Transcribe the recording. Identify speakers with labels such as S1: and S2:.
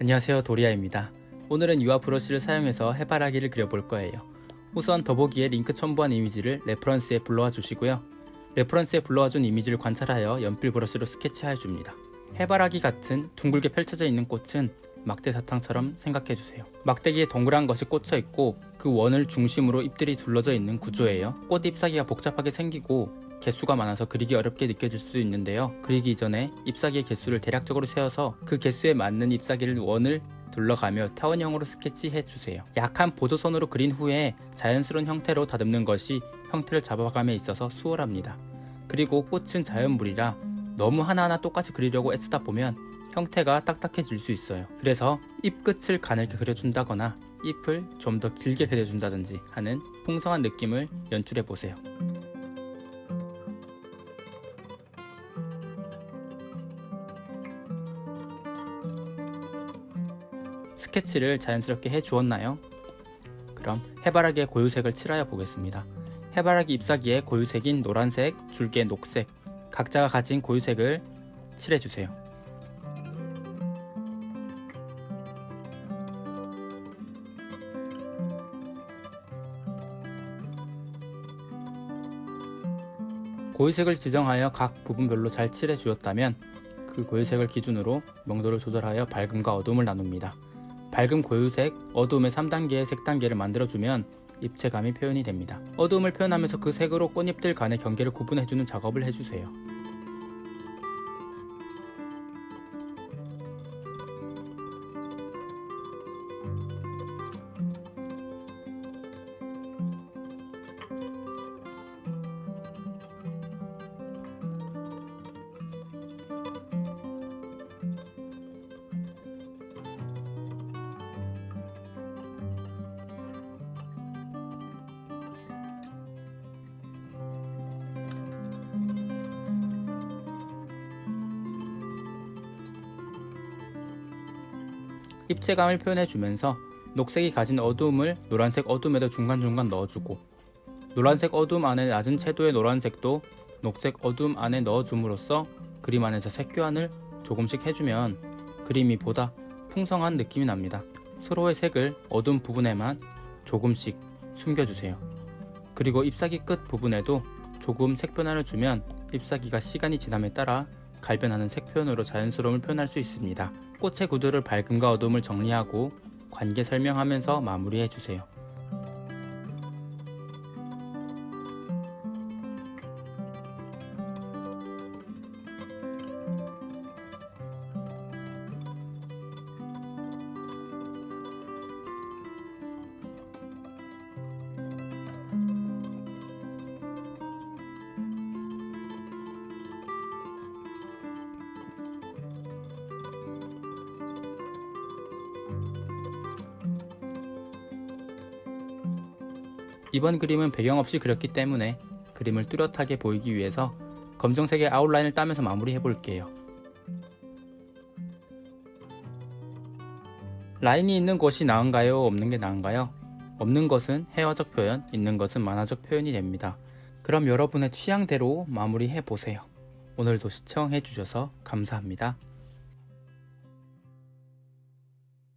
S1: 안녕하세요 도리아입니다. 오늘은 유화 브러쉬를 사용해서 해바라기를 그려볼 거예요. 우선 더보기에 링크 첨부한 이미지를 레퍼런스에 불러와 주시고요. 레퍼런스에 불러와 준 이미지를 관찰하여 연필 브러쉬로 스케치해 줍니다. 해바라기 같은 둥글게 펼쳐져 있는 꽃은 막대 사탕처럼 생각해 주세요. 막대기에 동그란 것이 꽂혀 있고 그 원을 중심으로 잎들이 둘러져 있는 구조예요. 꽃 잎사귀가 복잡하게 생기고 개수가 많아서 그리기 어렵게 느껴질 수도 있는데요. 그리기 이전에 잎사귀의 개수를 대략적으로 세어서 그 개수에 맞는 잎사귀를 원을 둘러가며 타원형으로 스케치해 주세요. 약한 보조선으로 그린 후에 자연스러운 형태로 다듬는 것이 형태를 잡아감에 있어서 수월합니다. 그리고 꽃은 자연물이라 너무 하나하나 똑같이 그리려고 애쓰다 보면 형태가 딱딱해질 수 있어요. 그래서 잎 끝을 가늘게 그려준다거나 잎을 좀 더 길게 그려준다든지 하는 풍성한 느낌을 연출해 보세요. 스케치를 자연스럽게 해 주었나요? 그럼 해바라기의 고유색을 칠하여 보겠습니다. 해바라기 잎사귀의 고유색인 노란색, 줄기의 녹색, 각자가 가진 고유색을 칠해 주세요. 고유색을 지정하여 각 부분별로 잘 칠해 주었다면 그 고유색을 기준으로 명도를 조절하여 밝음과 어둠을 나눕니다. 밝음 고유색, 어두움의 3단계의 색 단계를 만들어주면 입체감이 표현이 됩니다. 어두움을 표현하면서 그 색으로 꽃잎들 간의 경계를 구분해주는 작업을 해주세요. 입체감을 표현해주면서 녹색이 가진 어두움을 노란색 어둠에도 중간중간 넣어주고 노란색 어둠 안에 낮은 채도의 노란색도 녹색 어둠 안에 넣어줌으로써 그림 안에서 색 교환을 조금씩 해주면 그림이 보다 풍성한 느낌이 납니다. 서로의 색을 어두운 부분에만 조금씩 숨겨주세요. 그리고 잎사귀 끝 부분에도 조금 색 변화를 주면 잎사귀가 시간이 지남에 따라 갈변하는 색 표현으로 자연스러움을 표현할 수 있습니다. 꽃의 구도를 밝음과 어둠을 정리하고 관계 설명하면서 마무리해 주세요. 이번 그림은 배경 없이 그렸기 때문에 그림을 뚜렷하게 보이기 위해서 검정색의 아웃라인을 따면서 마무리해 볼게요. 라인이 있는 곳이 나은가요? 없는 게 나은가요? 없는 것은 해화적 표현, 있는 것은 만화적 표현이 됩니다. 그럼 여러분의 취향대로 마무리해 보세요. 오늘도 시청해 주셔서 감사합니다.